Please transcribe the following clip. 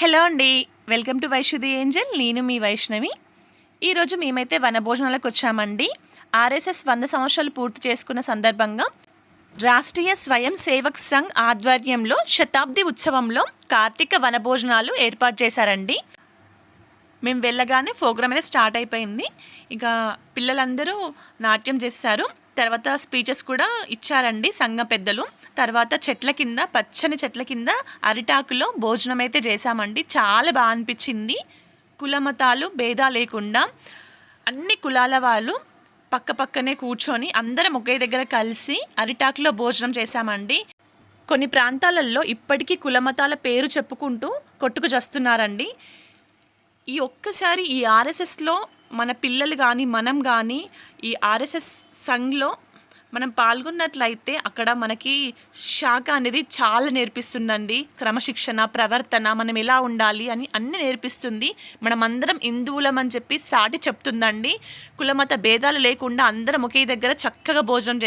Hello అండి. Welcome to Vaishnavi angel. నేను మీ వైష్ణవి. ఈరోజు మేమైతే వనభోజనాలకు వచ్చామండి. ఆర్ఎస్ఎస్ వంద సంవత్సరాలు పూర్తి చేసుకున్న సందర్భంగా రాష్ట్రీయ స్వయం సేవక్ సంఘ్ ఆధ్వర్యంలో శతాబ్ది ఉత్సవంలో కార్తీక వనభోజనాలు ఏర్పాటు చేశారండి. మేము వెళ్ళగానే ప్రోగ్రామ్ అయితే స్టార్ట్ అయిపోయింది. ఇక పిల్లలందరూ నాట్యం చేశారు తర్వాత స్పీచెస్ కూడా ఇచ్చారండి సంఘ పెద్దలు. తర్వాత చెట్ల కింద పచ్చని చెట్ల కింద అరిటాకులో భోజనం అయితే చేశామండి. చాలా బాగా అనిపించింది. కుల మతాలు భేదా లేకుండా అన్ని కులాల వాళ్ళు పక్క పక్కనే కూర్చొని అందరం ఒకే దగ్గర కలిసి అరిటాకులో భోజనం చేశామండి. కొన్ని ప్రాంతాలలో ఇప్పటికీ కులమతాల పేరు చెప్పుకుంటూ కొట్టుకు చేస్తున్నారండి. ఈ ఒక్కసారి ఈ ఆర్ఎస్ఎస్లో మన పిల్లలు కానీ మనం కానీ ఈ ఆర్ఎస్ఎస్ సంఘ్లో మనం పాల్గొన్నట్లయితే అక్కడ మనకి శాఖ అనేది చాలా నేర్పిస్తుందండి. క్రమశిక్షణ ప్రవర్తన మనం ఎలా ఉండాలి అని అన్ని నేర్పిస్తుంది. మనం అందరం హిందువులం అని చెప్పి సాటి చెప్తుందండి. కులమత భేదాలు లేకుండా అందరం ఒకే దగ్గర చక్కగా భోజనం